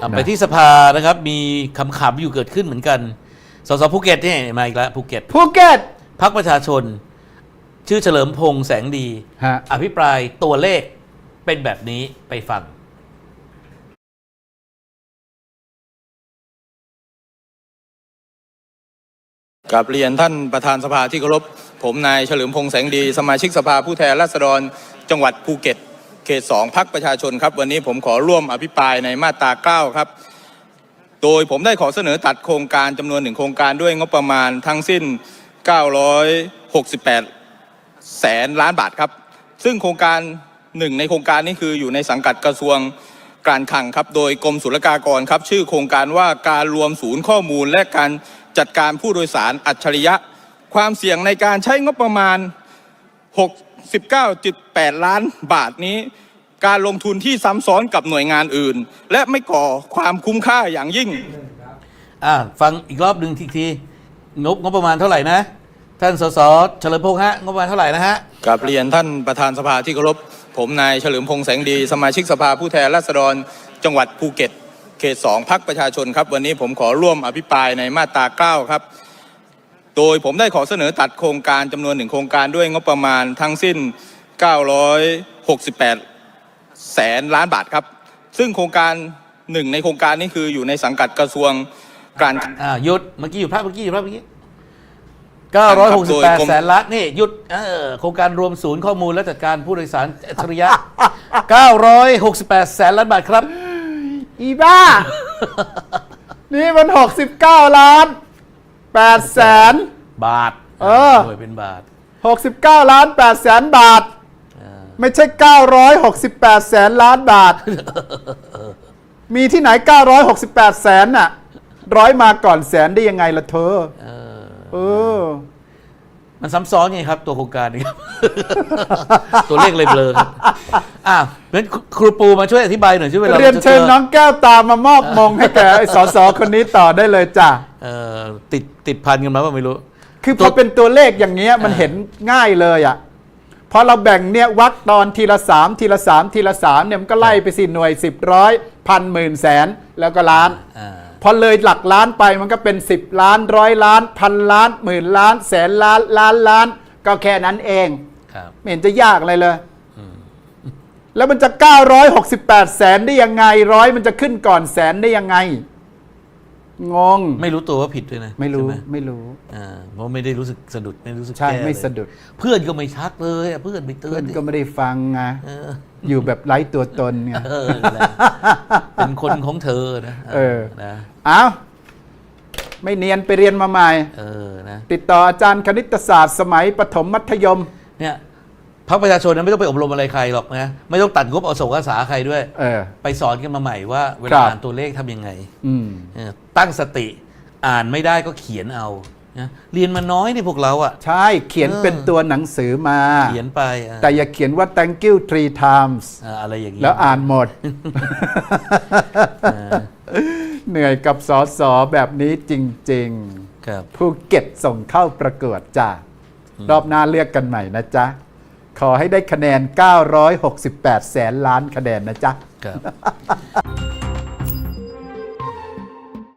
อะนะไปที่สภานะครับมีคำขำๆอยู่เกิดขึ้นเหมือนกันสสภูเก็ตเนี่ยมาอีกแล้วภูเก็ตภูเก็ตพักประชาชน ชื่อเฉลิมพงษ์แสงดี ฮะ อภิปรายตัวเลขเป็นแบบนี้ไปฟัง กับเรียนท่านประธานสภาที่เคารพผมนายเฉลิมพงษ์แสงดี สมาชิกสภาผู้แทนราษฎรจังหวัดภูเก็ต เขตสองพักประชาชนครับ วันนี้ผมขอร่วมอภิปรายในมาตรา 9 ครับ โดยผมได้ขอเสนอตัดโครงการจำนวนหนึ่งโครงการด้วยงบประมาณทั้งสิ้น 968 แสนล้านบาทครับ ซึ่งโครงการหนึ่งในโครงการนี้คืออยู่ในสังกัดกระทรวงการคลังครับ โดยกรมศุลกากรครับ ชื่อโครงการว่าการรวมศูนย์ข้อมูล และการจัดการผู้โดยสารอัจฉริยะ ความเสี่ยงในการใช้งบประมาณ 69.8 ล้านบาทนี้ การลงทุนที่ซ้ำซ้อนกับหน่วยงานอื่น และไม่ก่อความคุ้มค่าอย่างยิ่ง อะฟังอีกรอบหนึ่งทีทีงบงบประมาณเท่าไหร่นะ ท่านสสเฉลิมพงษ์ฮะงบประมาณเท่าไหร่นะฮะกับเรียนท่านประธานสภาที่เคารพผมนายเฉลิมพงษ์แสงดีสมาชิกสภาผู้แทนราษฎรจังหวัดภูเก็ต เขตสองพักประชาชนครับ วันนี้ผมขอร่วมอภิปรายในมาตรา9ครับ โดยผมได้ขอเสนอตัดโครงการจำนวนหนึ่งโครงการด้วยงบประมาณทั้งสิ้น 968 แสนล้านบาทครับ ซึ่งโครงการหนึ่งในโครงการนี้คืออยู่ในสังกัดกระทรวงการอ่าหยุดเมื่อกี้อยู่ภาพเมื่อกี้อยู่ภาพเมื่อกี้โดยกรม968แสนล้านนี่หยุดเออโครงการรวมศูนย์ข้อมูลและจัดการผู้โดยสารอัจฉริยะ 968 แสนล้านบาทครับ อีบ้า นี่มัน 69 ล้าน 8แสน บาทเออหน่วยเป็นบาท69ล้าน8แสนบาทไม่ใช่ 968 แสนล้านบาท มีที่ไหน 968 แสนน่ะ ร้อยมาก่อนแสนได้ยังไงล่ะเธอ เออเออ มันซ้ำซ้อนไงครับ ตัวโครงการนี้ครับ ตัวเลขเลยเบลอครับอ่างั้นครูปูมาช่วยอธิบายหน่อยช่วยเวลาเรียนเชิญน้องแก้วตามมามอบมงให้แก่ไอ้สสคนนี้ต่อได้เลยจ้ะเอ่อ ติดติดพันกันมาป่ะไม่รู้ คือพอเป็นตัวเลขอย่างเงี้ยมันเห็นง่ายเลยอะพอเราแบ่งเนี่ยวักตอนทีละสามทีละสามทีละสามเนี่ยมันก็ไล่ไปสิหน่วยสิบร้อยพันหมื่นแสนแล้วก็ล้านอ่าพอเลยหลักล้านไปมันก็เป็น 10 ล้านร้อยล้านพันล้านหมื่นล้านแสนล้านล้านล้าน ก็แค่นั้นเองครับไม่เห็นจะยากอะไรเลยแล้วมันจะ 968 แสนได้ยังไงร้อยมันจะขึ้นก่อนแสนได้ยังไง งง ไม่รู้ตัวว่าผิดด้วยนะไม่รู้ใช่หไม่รู้ อ่าเพราะไม่ได้รู้สึกสะดุดไม่รู้สึกใช่แก้ไม่เลยสะดุด เพื่อนก็ไม่ชักเลยอะเพื่อนไปเตือเพื่อนนดิก็ไม่ได้ฟังไงเอออยู่แบบไร้ตัวตนไง เออนั่นแหละเป็นคนของเธอนะเออ นะ เอ้าไม่เนียนไปเรียนมาใหม่ เออนะ ติดต่ออาจารย์คณิตศาสตร์สมัยประถมมัธยม เนี่ย พรรคประชาชนนะไม่ต้องไปอบรมอะไรใครหรอกนะไม่ต้องตัดงบเอาส่งอาสาใครด้วย เออ ไปสอนกันมาใหม่ว่าเวครัลาบอ่านตัวเลขทำยังไงอืม เออตั้งสติอ่านไม่ได้ก็เขียนเอานะเรียนมาน้อยนี่พวกเราอะ ใช่ เขียนเออ เป็นตัวหนังสือมา เขียนไปอะแต่อย่าเขียนว่า thank you three times อ่าอะไรอย่างนี้แล้วอ่านหมดเออเหนื่อยกับสอสอแบบนี้จริง ครับ ๆ ภูเก็ตส่งเข้าประกวดจ้ารอบหน้าเลือกกันใหม่นะจ๊ะ ขอให้ได้คะแนน 968 แสนล้านคะแนนนะจ๊ะครับ